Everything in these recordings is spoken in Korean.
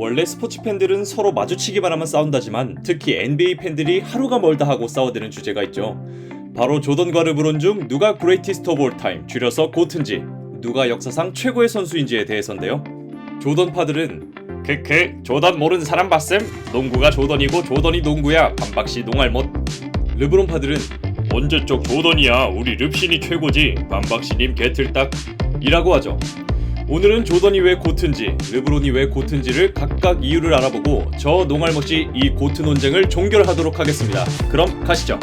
원래 스포츠 팬들은 서로 마주치기만 하면 싸운다지만 특히 NBA 팬들이 하루가 멀다 하고 싸워대는 주제가 있죠. 바로 조던과 르브론 중 누가 그레이티스트 오브 올 타임 줄여서 고튼지 누가 역사상 최고의 선수인지에 대해서인데요. 조던파들은 크크 조던 모르는 사람 봤음? 농구가 조던이고 조던이 농구야 반박시 농알못 르브론파들은 언제적 조던이야 우리 릅신이 최고지 반박시님 개틀딱 이라고 하죠. 오늘은 조던이 왜 고튼지, 르브론이 왜 고튼지를 각각 이유를 알아보고 저 농알못이 이 고트 논쟁을 종결하도록 하겠습니다. 그럼 가시죠.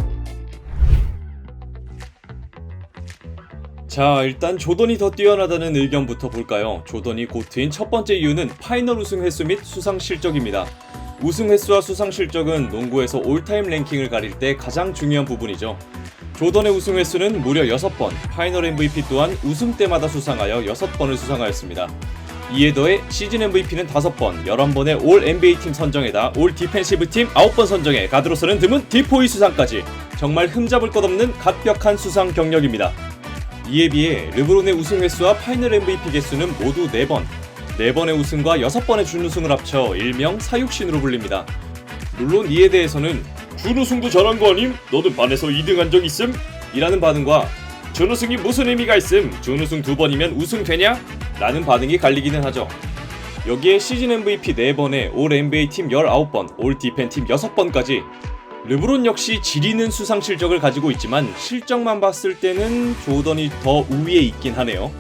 자, 일단 조던이 더 뛰어나다는 의견부터 볼까요? 조던이 고트인 첫 번째 이유는 파이널 우승 횟수 및 수상 실적입니다. 우승 횟수와 수상 실적은 농구에서 올타임 랭킹을 가릴 때 가장 중요한 부분이죠. 조던의 우승 횟수는 무려 6번, 파이널 MVP 또한 우승 때마다 수상하여 6번을 수상하였습니다. 이에 더해 시즌 MVP는 5번, 11번의 올 NBA 팀 선정에다 올 디펜시브 팀 9번 선정에 가드로서는 드문 디포이 수상까지 정말 흠잡을 것 없는 갓벽한 수상 경력입니다. 이에 비해 르브론의 우승 횟수와 파이널 MVP 개수는 모두 4번, 4번의 우승과 6번의 준우승을 합쳐 일명 사육신으로 불립니다. 물론 이에 대해서는 준우승도 잘한 거 아님? 너도 반에서 2등 한 적 있음? 이라는 반응과 준우승이 무슨 의미가 있음? 준우승 두 번이면 우승 되냐? 라는 반응이 갈리기는 하죠. 여기에 시즌 MVP 4번에 올 NBA 팀 19번, 올 디펜 팀 6번까지 르브론 역시 지리는 수상 실적을 가지고 있지만 실적만 봤을 때는 조던이 더 우위에 있긴 하네요.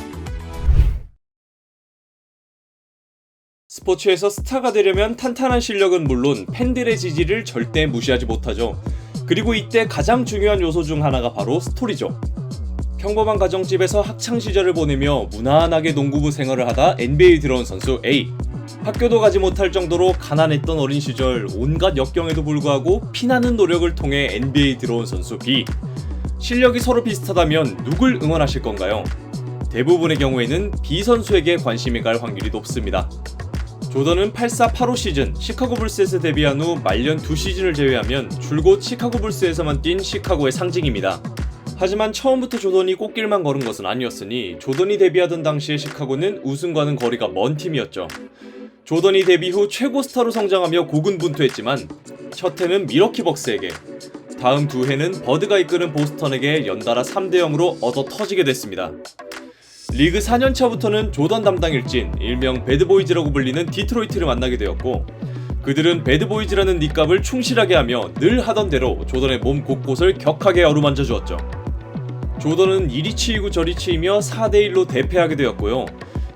스포츠에서 스타가 되려면 탄탄한 실력은 물론 팬들의 지지를 절대 무시하지 못하죠. 그리고 이때 가장 중요한 요소 중 하나가 바로 스토리죠. 평범한 가정집에서 학창 시절을 보내며 무난하게 농구부 생활을 하다 NBA 들어온 선수 A. 학교도 가지 못할 정도로 가난했던 어린 시절 온갖 역경에도 불구하고 피나는 노력을 통해 NBA 들어온 선수 B. 실력이 서로 비슷하다면 누굴 응원하실 건가요? 대부분의 경우에는 B 선수에게 관심이 갈 확률이 높습니다. 조던은 84-85 시즌 시카고 불스에서 데뷔한 후 말년 두 시즌을 제외하면 줄곧 시카고 불스에서만 뛴 시카고의 상징입니다. 하지만 처음부터 조던이 꽃길만 걸은 것은 아니었으니 조던이 데뷔하던 당시의 시카고는 우승과는 거리가 먼 팀이었죠. 조던이 데뷔 후 최고 스타로 성장하며 고군분투했지만 첫 해는 미러키 벅스에게 다음 두 해는 버드가 이끄는 보스턴에게 연달아 3대 0으로 얻어 터지게 됐습니다. 리그 4년차부터는 조던 담당 일진 일명 배드보이즈라고 불리는 디트로이트를 만나게 되었고 그들은 배드보이즈라는 닉값을 충실하게 하며 늘 하던 대로 조던의 몸 곳곳을 격하게 어루만져 주었죠. 조던은 이리 치이고 저리 치이며 4대1로 대패하게 되었고요.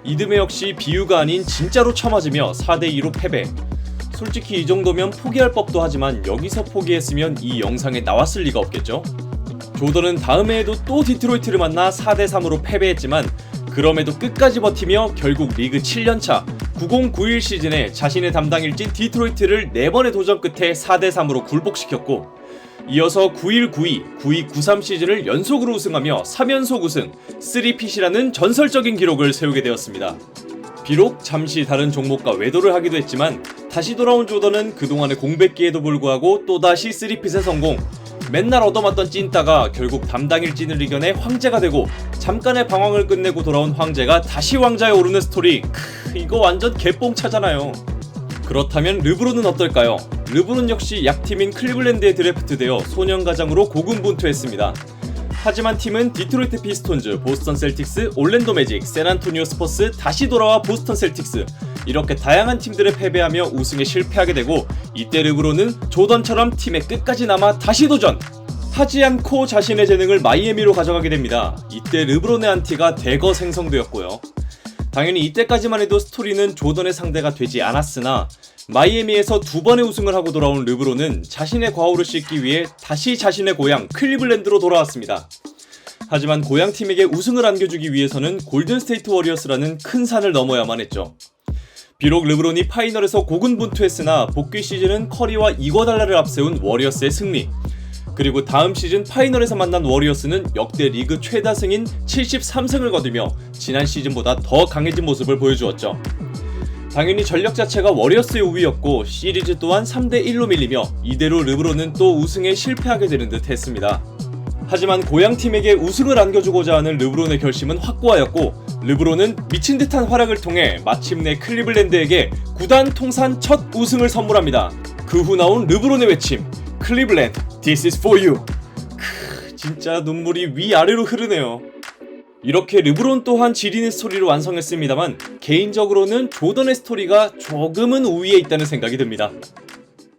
이듬해 역시 비유가 아닌 진짜로 쳐맞으며 4대2로 패배. 솔직히 이 정도면 포기할 법도 하지만 여기서 포기했으면 이 영상에 나왔을 리가 없겠죠? 조던은 다음 해에도 또 디트로이트를 만나 4대3으로 패배했지만 그럼에도 끝까지 버티며 결국 리그 7년차 9091 시즌에 자신의 담당 일진 디트로이트를 4번의 도전 끝에 4대3으로 굴복시켰고 이어서 9192, 9293 시즌을 연속으로 우승하며 3연속 우승, 3핏이라는 전설적인 기록을 세우게 되었습니다. 비록 잠시 다른 종목과 외도를 하기도 했지만 다시 돌아온 조던은 그동안의 공백기에도 불구하고 또다시 3핏의 성공, 맨날 얻어맞던 찐따가 결국 담당 일진을 이겨내 황제가 되고 잠깐의 방황을 끝내고 돌아온 황제가 다시 왕자에 오르는 스토리. 크, 이거 완전 개뽕차잖아요. 그렇다면 르브론은 어떨까요? 르브론 역시 약팀인 클리블랜드에 드래프트되어 소년가장으로 고군분투했습니다. 하지만 팀은 디트로이트 피스톤즈, 보스턴 셀틱스, 올랜도 매직, 샌안토니오 스퍼스, 다시 돌아와 보스턴 셀틱스 이렇게 다양한 팀들을 패배하며 우승에 실패하게 되고 이때 르브론은 조던처럼 팀의 끝까지 남아 다시 도전! 하지 않고 자신의 재능을 마이애미로 가져가게 됩니다. 이때 르브론의 안티가 대거 생성되었고요. 당연히 이때까지만 해도 스토리는 조던의 상대가 되지 않았으나 마이애미에서 두 번의 우승을 하고 돌아온 르브론은 자신의 과오를 씻기 위해 다시 자신의 고향 클리블랜드로 돌아왔습니다. 하지만 고향 팀에게 우승을 안겨주기 위해서는 골든 스테이트 워리어스라는 큰 산을 넘어야만 했죠. 비록 르브론이 파이널에서 고군분투했으나 복귀 시즌은 커리와 이거달라를 앞세운 워리어스의 승리. 그리고 다음 시즌 파이널에서 만난 워리어스는 역대 리그 최다 승인 73승을 거두며 지난 시즌보다 더 강해진 모습을 보여주었죠. 당연히 전력 자체가 워리어스의 우위였고 시리즈 또한 3대 1로 밀리며 이대로 르브론은 또 우승에 실패하게 되는 듯 했습니다. 하지만 고향 팀에게 우승을 안겨주고자 하는 르브론의 결심은 확고하였고 르브론은 미친 듯한 활약을 통해 마침내 클리블랜드에게 구단 통산 첫 우승을 선물합니다. 그 후 나온 르브론의 외침 클리블랜드 This is for you 크, 진짜 눈물이 위아래로 흐르네요. 이렇게 르브론 또한 지리는 스토리를 완성했습니다만 개인적으로는 조던의 스토리가 조금은 우위에 있다는 생각이 듭니다.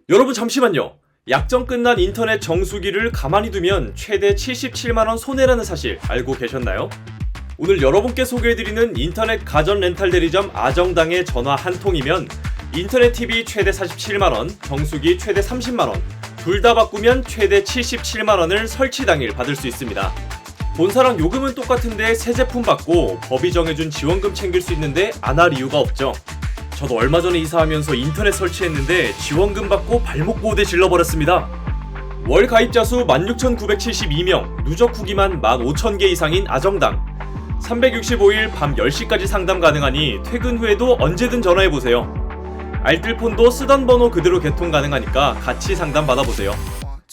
여러분 잠시만요. 약정 끝난 인터넷 정수기를 가만히 두면 최대 77만원 손해라는 사실 알고 계셨나요? 오늘 여러분께 소개해드리는 인터넷 가전 렌탈 대리점 아정당의 전화 한 통이면 인터넷 TV 최대 47만원, 정수기 최대 30만원, 둘 다 바꾸면 최대 77만원을 설치 당일 받을 수 있습니다. 본사랑 요금은 똑같은데 새 제품 받고 법이 정해준 지원금 챙길 수 있는데 안 할 이유가 없죠. 저도 얼마 전에 이사하면서 인터넷 설치했는데 지원금 받고 발목 보호대 질러버렸습니다. 월 가입자 수 16,972명, 누적 후기만 15,000개 이상인 아정당. 365일 밤 10시까지 상담 가능하니 퇴근 후에도 언제든 전화해보세요. 알뜰폰도 쓰던 번호 그대로 개통 가능하니까 같이 상담 받아보세요.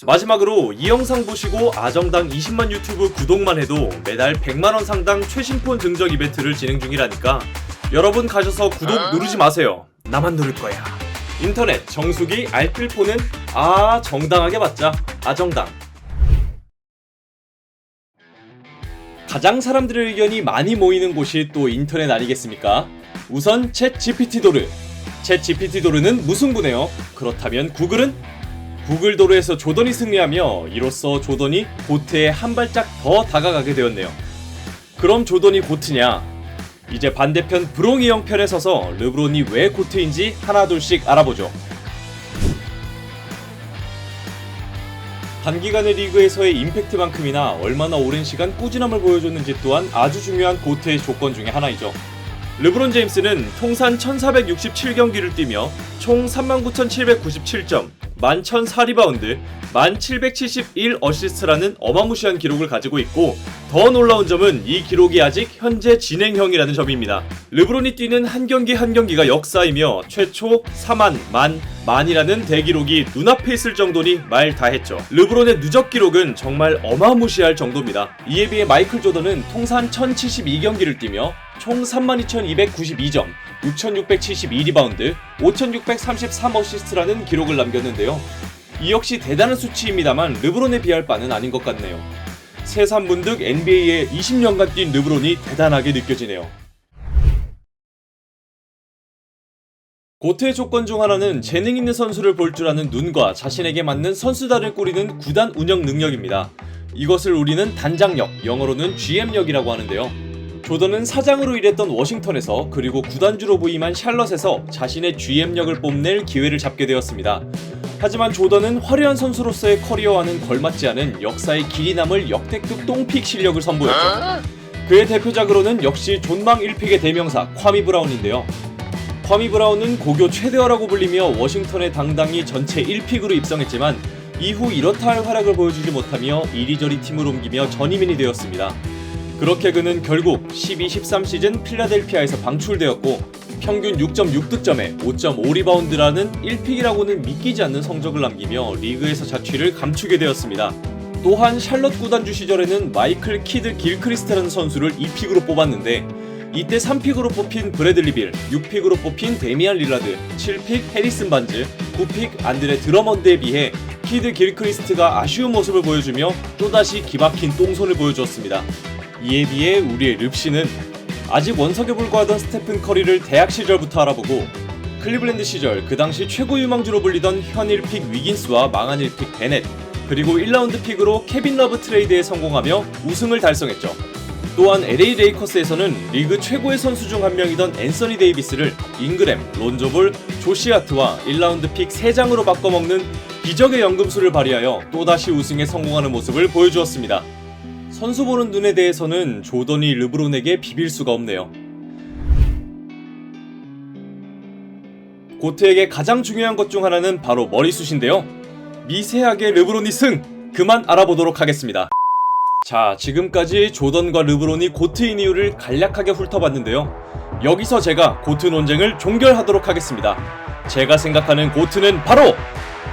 마지막으로 이 영상 보시고 아정당 20만 유튜브 구독만 해도 매달 100만원 상당 최신폰 증정 이벤트를 진행 중이라니까 여러분 가셔서 구독 누르지 마세요. 나만 누를 거야. 인터넷 정수기 알뜰폰은 아 정당하게 받자 아정당. 가장 사람들의 의견이 많이 모이는 곳이 또 인터넷 아니겠습니까? 우선 챗 GPT 도르. 챗 GPT 도르는 무슨 구네요? 그렇다면 구글은? 구글 도르에서 조던이 승리하며 이로써 조던이 고트에 한 발짝 더 다가가게 되었네요. 그럼 조던이 고트냐? 이제 반대편 브롱이 형 편에 서서 르브론이 왜 고트인지 하나둘씩 알아보죠. 단기간의 리그에서의 임팩트만큼이나 얼마나 오랜 시간 꾸준함을 보여줬는지 또한 아주 중요한 고트의 조건 중에 하나이죠. 르브론 제임스는 통산 1467경기를 뛰며 총 39,797점, 11,004 리바운드, 1,771 어시스트라는 어마무시한 기록을 가지고 있고 더 놀라운 점은 이 기록이 아직 현재 진행형이라는 점입니다. 르브론이 뛰는 한 경기 한 경기가 역사이며 최초 4만, 만, 만이라는 대기록이 눈앞에 있을 정도니 말 다했죠. 르브론의 누적 기록은 정말 어마무시할 정도입니다. 이에 비해 마이클 조던은 통산 1072경기를 뛰며 총 32,292점, 6,672리바운드, 5,633어시스트라는 기록을 남겼는데요. 이 역시 대단한 수치입니다만 르브론에 비할 바는 아닌 것 같네요. 새삼문득 NBA에 20년간 뛴 르브론이 대단하게 느껴지네요. 고트의 조건 중 하나는 재능 있는 선수를 볼 줄 아는 눈과 자신에게 맞는 선수단을 꾸리는 구단 운영 능력입니다. 이것을 우리는 단장력, 영어로는 GM력이라고 하는데요. 조던은 사장으로 일했던 워싱턴에서 그리고 구단주로 부임한 샬럿에서 자신의 GM력을 뽐낼 기회를 잡게 되었습니다. 하지만 조던은 화려한 선수로서의 커리어와는 걸맞지 않은 역사의 길이 남을 역대급 똥픽 실력을 선보였죠. 그의 대표작으로는 역시 존망 1픽의 대명사 콰미 브라운인데요. 콰미 브라운은 고교 최대어라고 불리며 워싱턴에 당당히 전체 1픽으로 입성했지만 이후 이렇다 할 활약을 보여주지 못하며 이리저리 팀을 옮기며 전임인이 되었습니다. 그렇게 그는 결국 12-13 시즌 필라델피아에서 방출되었고 평균 6.6득점에 5.5리바운드라는 1픽이라고는 믿기지 않는 성적을 남기며 리그에서 자취를 감추게 되었습니다. 또한 샬럿 구단주 시절에는 마이클 키드 길크리스트라는 선수를 2픽으로 뽑았는데 이때 3픽으로 뽑힌 브래들리 빌, 6픽으로 뽑힌 데미안 릴라드, 7픽 해리슨 반즈, 9픽 안드레 드러먼드에 비해 키드 길크리스트가 아쉬운 모습을 보여주며 또다시 기막힌 똥손을 보여주었습니다. 이에 비해 우리의 릅시는 아직 원석에 불과하던 스테픈 커리를 대학 시절부터 알아보고 클리블랜드 시절 그 당시 최고 유망주로 불리던 현 1픽 위긴스와 망한 1픽 베넷 그리고 1라운드 픽으로 케빈 러브 트레이드에 성공하며 우승을 달성했죠. 또한 LA 레이커스에서는 리그 최고의 선수 중 한 명이던 앤서니 데이비스를 잉그램, 론조볼, 조시아트와 1라운드 픽 3장으로 바꿔먹는 기적의 연금술을 발휘하여 또다시 우승에 성공하는 모습을 보여주었습니다. 선수 보는 눈에 대해서는 조던이 르브론에게 비빌 수가 없네요. 고트에게 가장 중요한 것 중 하나는 바로 머리숱인데요. 미세하게 르브론이 승! 그만 알아보도록 하겠습니다. 자, 지금까지 조던과 르브론이 고트인 이유를 간략하게 훑어봤는데요. 여기서 제가 고트 논쟁을 종결하도록 하겠습니다. 제가 생각하는 고트는 바로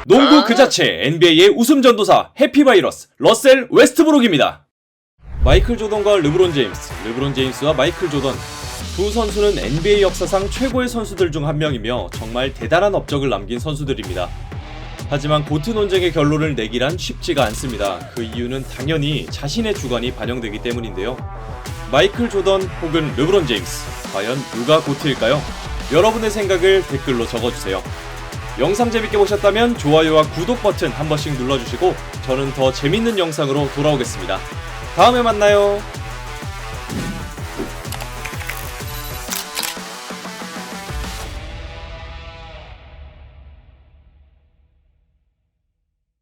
농구 그 자체 NBA의 웃음 전도사 해피바이러스 러셀 웨스트브룩입니다. 마이클 조던과 르브론 제임스, 르브론 제임스와 마이클 조던 두 선수는 NBA 역사상 최고의 선수들 중 한 명이며 정말 대단한 업적을 남긴 선수들입니다. 하지만 고트 논쟁의 결론을 내기란 쉽지가 않습니다. 그 이유는 당연히 자신의 주관이 반영되기 때문인데요. 마이클 조던 혹은 르브론 제임스 과연 누가 고트일까요? 여러분의 생각을 댓글로 적어주세요. 영상 재밌게 보셨다면 좋아요와 구독 버튼 한 번씩 눌러주시고 저는 더 재밌는 영상으로 돌아오겠습니다. 다음에 만나요.